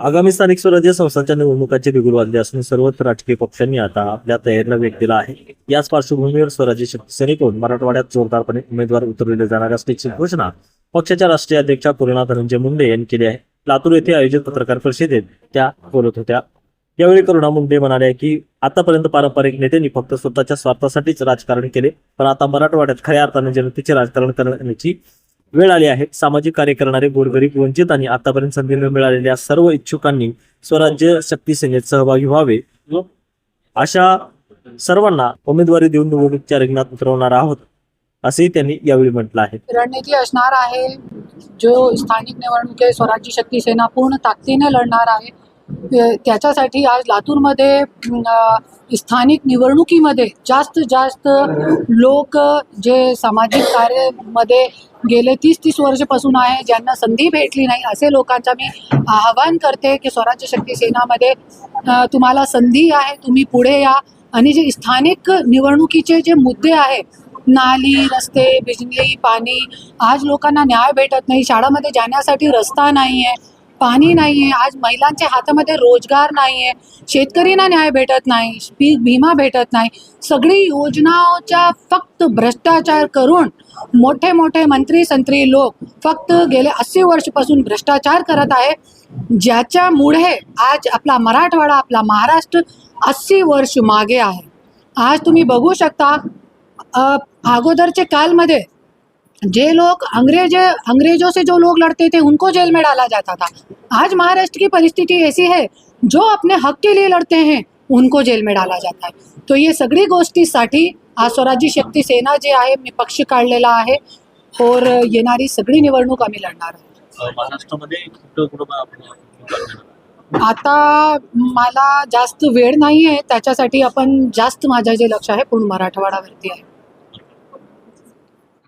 आगामी स्थानिक स्वराज्य संस्थांच्या निवडणुकांचे बिगुल वाजले असून सर्वच राजकीय पक्षांनी आता आपल्या तयारीला वेग दिला आहे. याच पार्श्वभूमीवर स्वराज्य शक्ती सेनेकडून मराठवाड्यात जोरदारपणे उमेदवार उतरवले जाणार असल्याची घोषणा पक्षाच्या राष्ट्रीय अध्यक्षा पूर्णा धनंजय मुंडे यांनी केली आहे. लातूर येथे आयोजित पत्रकार परिषदेत त्या बोलत होत्या. यावेळी करुणा मुंडे म्हणाल्या की आतापर्यंत पारंपरिक नेत्यांनी फक्त स्वतःच्या स्वार्थासाठीच राजकारण केले पण आता मराठवाड्यात खऱ्या अर्थाने जनतेचे राजकारण करण्याची वेळ आली आहे सामाजिक कार्य करणारे गोरगरीब वंचित आणि आतापर्यंत संधी न मिळालेल्या सर्व इच्छुकांनी स्वराज्य शक्ती सेनेत सहभागी व्हावे. अशा सर्वांना उमेदवारी देऊन निवडणुकीच्या रिंगणात उतरवणार आहोत असेही त्यांनी यावेळी म्हटलं आहे. रणनीती असणार आहे. जो स्थानिक निवडणुकी स्वराज्य शक्ती सेना पूर्ण ताकदीने लढणार आहे त्याच्यासाठी आज लातूरमध्ये स्थानिक निवडणुकीमध्ये जास्त जास्त लोक जे सामाजिक कार्यामध्ये गेले तीस तीस वर्षपासून आहे ज्यांना संधी भेटली नाही असे लोकांचा मी आवाहन करते की स्वराज्य शक्ती सेनामध्ये तुम्हाला संधी आहे तुम्ही पुढे या. आणि जे स्थानिक निवडणुकीचे जे मुद्दे आहेत नाली रस्ते बिजली पाणी आज लोकांना न्याय भेटत नाही शाळामध्ये जाण्यासाठी रस्ता नाही आहे पाणी नाही आहे आज महिलांच्या हातामध्ये रोजगार नाही आहे शेतकरींना न्याय भेटत नाही पीक विमा भेटत नाही. सगळी योजनाच्या फक्त भ्रष्टाचार करून मोठे मोठे मंत्री संत्री लोक फक्त गेले अस्सी वर्षपासून भ्रष्टाचार करत आहे. ज्याच्यामुळे आज आपला मराठवाडा आपला महाराष्ट्र अस्सी वर्ष मागे आहे. आज तुम्ही बघू शकता अगोदरचे कालमध्ये जे लोग अंग्रेज अंग्रेजों से जो लोग लड़ते थे उनको जेल में डाला जाता था। आज महाराष्ट्र की परिस्थिति ऐसी है जो अपने हक के लिए लड़ते हैं उनको जेल में डाला जाता है। तो ये सगळी गोष्टीसाठी आज स्वराज्य शक्ती सेना जे आहे मी पक्ष काढलेला आहे और येणारी सगळी निवडणूक आम्ही लढणार आहोत. आता मला जास्त वेळ नाही आहे त्याच्यासाठी आपण जास्त माझं जे लक्ष आहे पूर्ण मराठवाडावरती आहे.